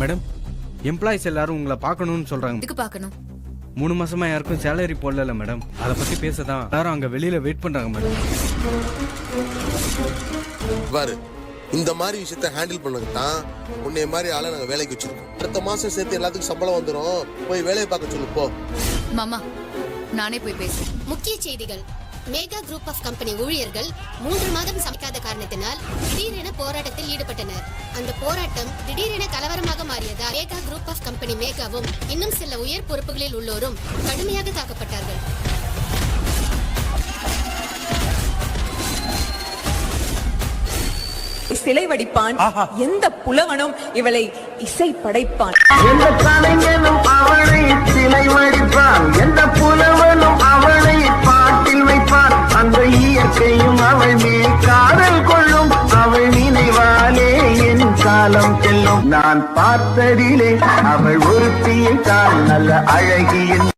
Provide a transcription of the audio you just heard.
Madam employees எல்லாரும் உங்களை பார்க்கணும்னு சொல்றாங்க. எதுக்கு பார்க்கணும்? மூணு மாசமா யாருக்கும் சேலரி போடல மேடம். அதை பத்தி பேசதான். எல்லாரும் அங்க வெளியில வெயிட் பண்றாங்க மேடம். பாரு இந்த மாதிரி விஷயத்த ஹேண்டில் பண்ணது தான் உன்னைய மாதிரி ஆளை நாங்க வேலைக்கு வச்சிருக்கோம். அடுத்த மாசம் சேர்த்து எல்லாத்துக்கும் சம்பளம் வந்துடும் போய் வேலையை பார்க்க சொல்லு போ. மாமா நானே போய் பேசுறேன். முக்கிய செய்திகள். மேகா குரூப் ஆஃப் கம்பெனி ஊழியர்கள் மூன்று மாதம் சமைக்காத காரணத்தினால் திடீரென போராட்டத்தில் ஈடுபட்டனர். அந்த போராட்டம் திடீரென கலவரமாக மாறியதால் மேகா குரூப் ஆஃப் கம்பெனி மேகாவும் இன்னும் சில உயர் பொறுப்புகளில் உள்ளோரும் கடுமையாக தாக்கப்பட்டார்கள். சிலை வடிப்பான் எந்த புலவனும் இவளை இசை படைப்பான். எந்த கலைஞனும் அவளை சிலை வடிப்பான். எந்த புலவனும் அவளை பாட்டில் வைப்பான். அந்த இயற்கையும் அவள் மேல் காலம் செல்லும். நான் பார்த்ததிலே அவள் ஒருத்தியை தான் நல்ல அழகியின்